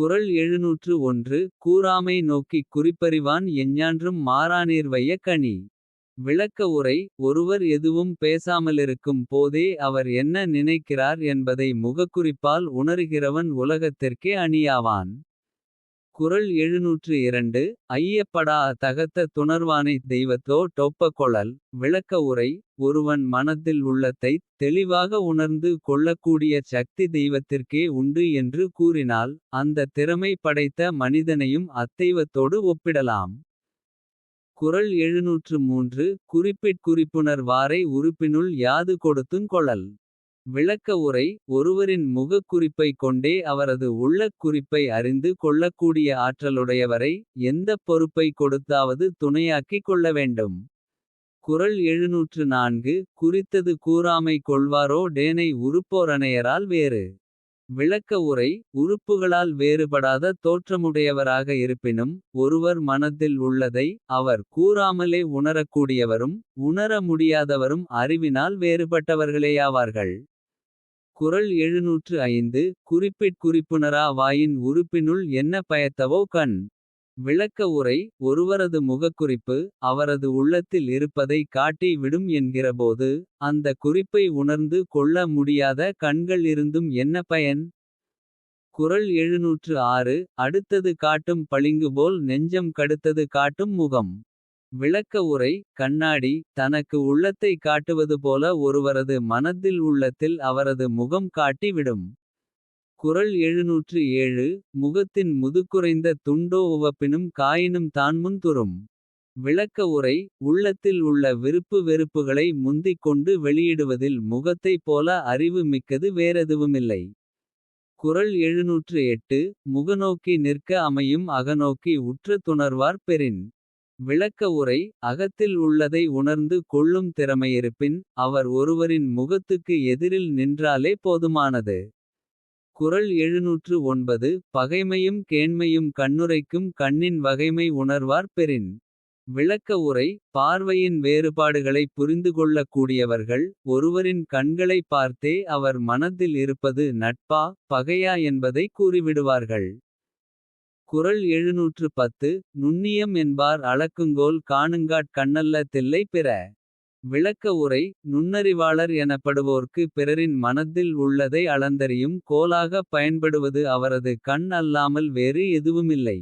குறள் எழுநூற்று ஒன்று கூறாமை நோக்கிக் குறிப்பறிவான் எஞ்ஞான்றும் மாறாநீர் வைய கனி. விளக்க உரை ஒருவர் எதுவும் பேசாமலிருக்கும் போதே அவர் என்ன நினைக்கிறார் என்பதை முகக்குறிப்பால் உணருகிறவன் உலகத்திற்கே அணியாவான். குறள் எழுநூற்று இரண்டு ஐயப்படா தகத்த துணர்வானைத் தெய்வத்தோ டொப்பக்கொழல் விளக்க உரை ஒருவன் மனத்தில் உள்ளத்தைத் தெளிவாக உணர்ந்து கொள்ளக்கூடிய சக்தி தெய்வத்திற்கே உண்டு என்று கூறினால். அந்த திறமை படைத்த மனிதனையும் அத்தெய்வத்தோடு ஒப்பிடலாம். குறள் எழுநூற்று மூன்று குறிப்பிற்குறிப்புணர் வாரை உறுப்பினுள் யாது கொடுத்துங் கொளல். விளக்க உரை ஒருவரின் முகக் குறிப்பை கொண்டே அவரது உள்ளக் குறிப்பை அறிந்து கொள்ளக்கூடிய ஆற்றலுடையவரை. எந்தப் பொறுப்பை கொடுத்தாவது துணையாக்கிக் கொள்ள வேண்டும். குறள் எழுநூற்று நான்கு குறித்தது கூறாமை கொள்வாரோ டேனை உறுப்போரணையரால் வேறு. விளக்க உரை உறுப்புகளால் வேறுபடாத தோற்றமுடையவராக இருப்பினும். ஒருவர் மனத்தில் உள்ளதை அவர் கூறாமலே உணரக்கூடியவரும். உணர முடியாதவரும் அறிவினால் வேறுபட்டவர்களேயாவார்கள். குறள் எழுநூற்று ஐந்து குறிப்பிட்குறிப்புணரா வாயின் உறுப்பினுள் என்ன பயத்தவோ கண். விளக்க உரை ஒருவரது முகக்குறிப்பு அவரது உள்ளத்தில் இருப்பதை காட்டி விடும் என்கிறபோது. அந்த குறிப்பை உணர்ந்து கொள்ள முடியாத கண்கள் இருந்தும் என்ன பயன். குறள் எழுநூற்று ஆறு அடுத்தது காட்டும் பளிங்குபோல் நெஞ்சம் கடுத்தது காட்டும் முகம். விளக்க உரை கண்ணாடி தனக்கு உள்ளத்தை காட்டுவது போல ஒருவரது மனத்தில் உள்ளத்தில் அவரது முகம் காட்டி விடும். குறள் எழுநூற்று ஏழு முகத்தின் முதுக்குறைந்த துண்டோ உவப்பினும் காயினும் தான் துறும். விளக்க உரை உள்ளத்தில் உள்ள விருப்பு வெறுப்புகளை முந்திக் கொண்டு வெளியிடுவதில் முகத்தைப் போல அறிவு மிக்கது வேறெதுவுமில்லை. குறள் எழுநூற்று எட்டு முகநோக்கி நிற்க அமையும் அகநோக்கி உற்ற துணர்வார் பெறின். விளக்க உரை அகத்தில் உள்ளதை உணர்ந்து கொள்ளும் திறமையிருப்பின். அவர் ஒருவரின் முகத்துக்கு எதிரில் நின்றாலே போதுமானது. குறள் எழுநூற்று ஒன்பது பகைமையும் கேண்மையும் கண்ணுரைக்கும் கண்ணின் வகைமை உணர்வார் பெறின். விளக்க உரை பார்வையின் வேறுபாடுகளைப் புரிந்துகொள்ளக் கூடியவர்கள். ஒருவரின் கண்களைப் பார்த்தே அவர் மனத்தில் இருப்பது நட்பா. பகையா என்பதை கூறிவிடுவார்கள். குறள் எழுநூற்று பத்து நுண்ணியம் என்பார் அளக்குங்கோல் காணுங்காட் கண்ணல்ல தில்லை பிற. விளக்க உரை நுண்ணறிவாளர் எனப்படுவோர்க்கு பிறரின் மனத்தில் உள்ளதை அளந்தறியும் கோலாகப் பயன்படுவது அவரது கண் அல்லாமல் வேறு எதுவுமில்லை.